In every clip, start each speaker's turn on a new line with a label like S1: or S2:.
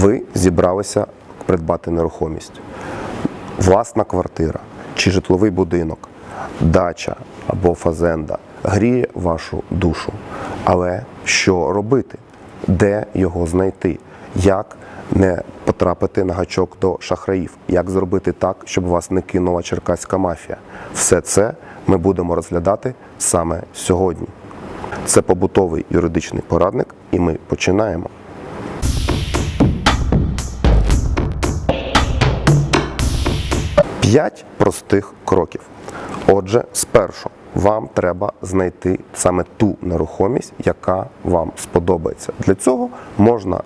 S1: Ви зібралися придбати нерухомість. Власна квартира чи житловий будинок, дача або фазенда гріє вашу душу. Але що робити? Де його знайти? Як не потрапити на гачок до шахраїв? Як зробити так, щоб вас не кинула черкаська мафія? Все це ми будемо розглядати саме сьогодні. Це побутовий юридичний порадник, і ми починаємо. П'ять простих кроків. Отже, спершу вам треба знайти саме ту нерухомість, яка вам сподобається. Для цього можна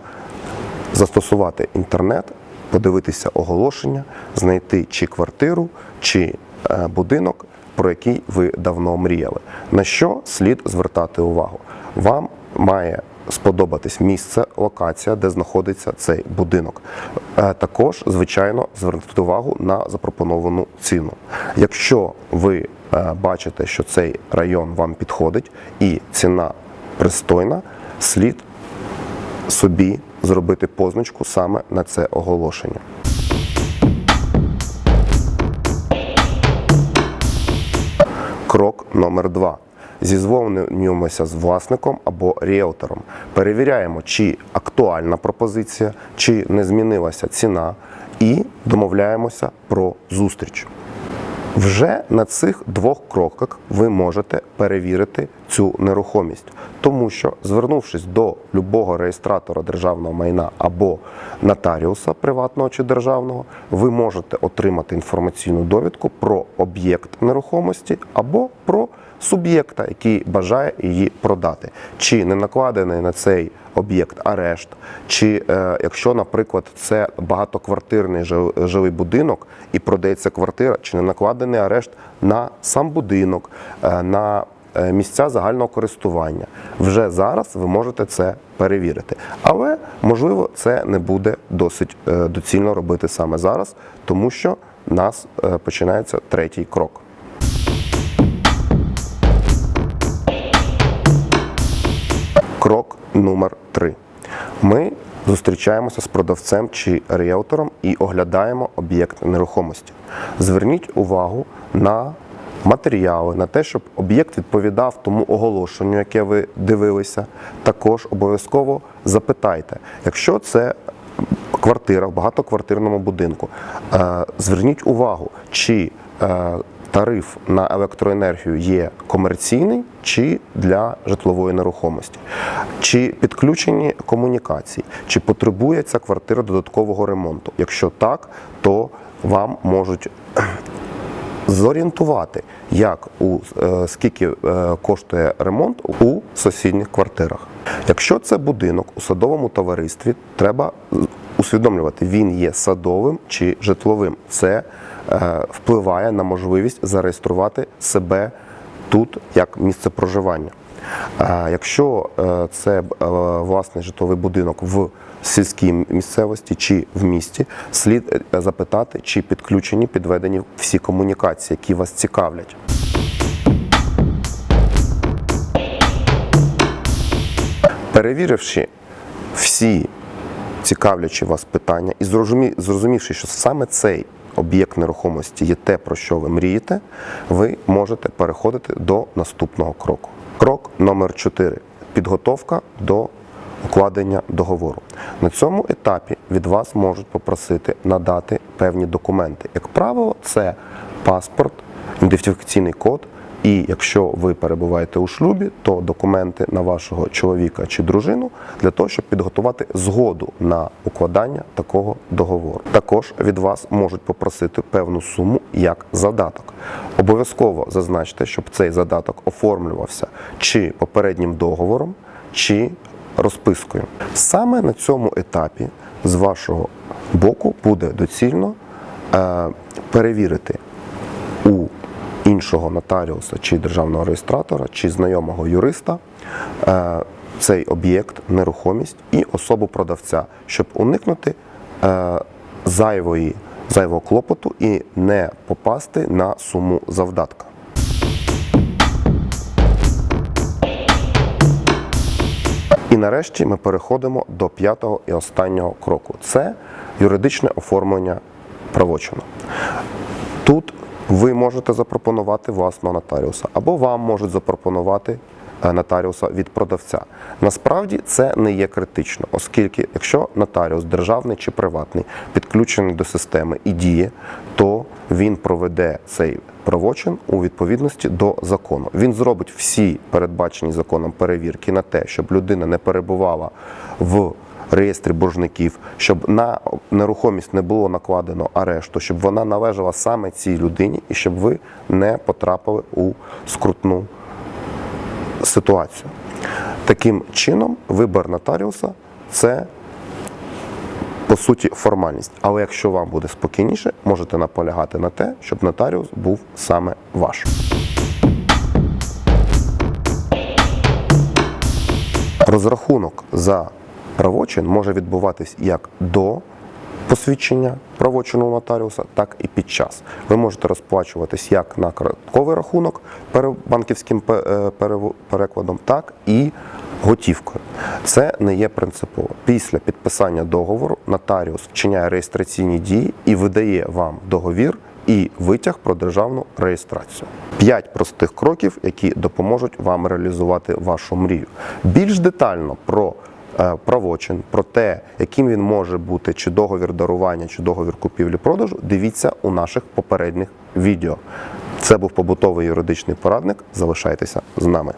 S1: застосувати інтернет, подивитися оголошення, знайти чи квартиру, чи е, будинок, про який ви давно мріяли. На що слід звертати увагу? Вам має сподобатись місце, локація, де знаходиться цей будинок. Е, Також, звичайно, звернути увагу на запропоновану ціну. Якщо ви е, бачите, що цей район вам підходить і ціна пристойна, слід собі зробити позначку саме на це оголошення. Крок номер два. Зізвонюємося з власником або ріелтором. Перевіряємо, чи актуальна пропозиція, чи не змінилася ціна, і домовляємося про зустріч. Вже на цих двох кроках ви можете перевірити цю нерухомість, тому що, звернувшись до любого реєстратора державного майна або нотаріуса приватного чи державного, ви можете отримати інформаційну довідку про об'єкт нерухомості або про суб'єкта, який бажає її продати, чи не накладений на цей об'єкт арешт, чи е, якщо, наприклад, це багатоквартирний жил- жилий будинок і продається квартира, чи не накладений арешт на сам будинок, е, на е, місця загального користування. Вже зараз ви можете це перевірити. Але можливо це не буде досить е, доцільно робити саме зараз, тому що у нас е, починається третій крок. Крок номер три. Ми зустрічаємося з продавцем чи ріелтором і оглядаємо об'єкт нерухомості. Зверніть увагу на матеріали, на те, щоб об'єкт відповідав тому оголошенню, яке ви дивилися. Також обов'язково запитайте, якщо це квартира в багатоквартирному будинку, е, зверніть увагу, чи е, тариф на електроенергію є комерційний чи для житлової нерухомості, чи підключені комунікації, чи потребує ця квартира додаткового ремонту. Якщо так, то вам можуть зорієнтувати, як у е, скільки е, коштує ремонт у сусідніх квартирах. Якщо це будинок у садовому товаристві, треба усвідомлювати, він є садовим чи житловим. Це впливає на можливість зареєструвати себе тут як місце проживання. Якщо е, це е, власний житловий будинок в сільській місцевості чи в місті, слід е, запитати, чи підключені, підведені всі комунікації, які вас цікавлять. Перевіривши всі цікавлячі вас питання і зрозумівши, що саме цей об'єкт нерухомості є те, про що ви мрієте, ви можете переходити до наступного кроку. Крок номер 4 підготовка до укладення договору. На цьому етапі від вас можуть попросити надати певні документи. Як правило, це паспорт, ідентифікаційний код. І якщо ви перебуваєте у шлюбі, то документи на вашого чоловіка чи дружину для того, щоб підготувати згоду на укладання такого договору. Також від вас можуть попросити певну суму як задаток. Обов'язково зазначте, щоб цей задаток оформлювався чи попереднім договором, чи розпискою. Саме на цьому етапі з вашого боку буде доцільно е, перевірити іншого нотаріуса чи державного реєстратора, чи знайомого юриста е, цей об'єкт, нерухомість і особу продавця, щоб уникнути е, зайвої, зайвого клопоту і не попасти на суму завдатка. І нарешті ми переходимо до п'ятого і останнього кроку. Це юридичне оформлення правочину. Тут ви можете запропонувати власного нотаріуса, або вам можуть запропонувати е, нотаріуса від продавця. Насправді це не є критично, оскільки якщо нотаріус державний чи приватний підключений до системи і діє, то він проведе цей правочин у відповідності до закону. Він зробить всі передбачені законом перевірки на те, щоб людина не перебувала в реєстрі боржників, щоб на нерухомість не було накладено арешту, щоб вона належала саме цій людині і щоб ви не потрапили у скрутну ситуацію. Таким чином, вибір нотаріуса це по суті формальність. Але якщо вам буде спокійніше, можете наполягати на те, щоб нотаріус був саме ваш. Розрахунок за правочин може відбуватись як до посвідчення правочину нотаріуса, так і під час. Ви можете розплачуватись як на картковий рахунок банківським е, перекладом, так і готівкою. Це не є принципово. Після підписання договору нотаріус вчиняє реєстраційні дії і видає вам договір і витяг про державну реєстрацію. П'ять простих кроків, які допоможуть вам реалізувати вашу мрію. Більш детально про правочин, про те, яким він може бути, чи договір дарування, чи договір купівлі-продажу, дивіться у наших попередніх відео. Це був побутовий юридичний порадник. Залишайтеся з нами.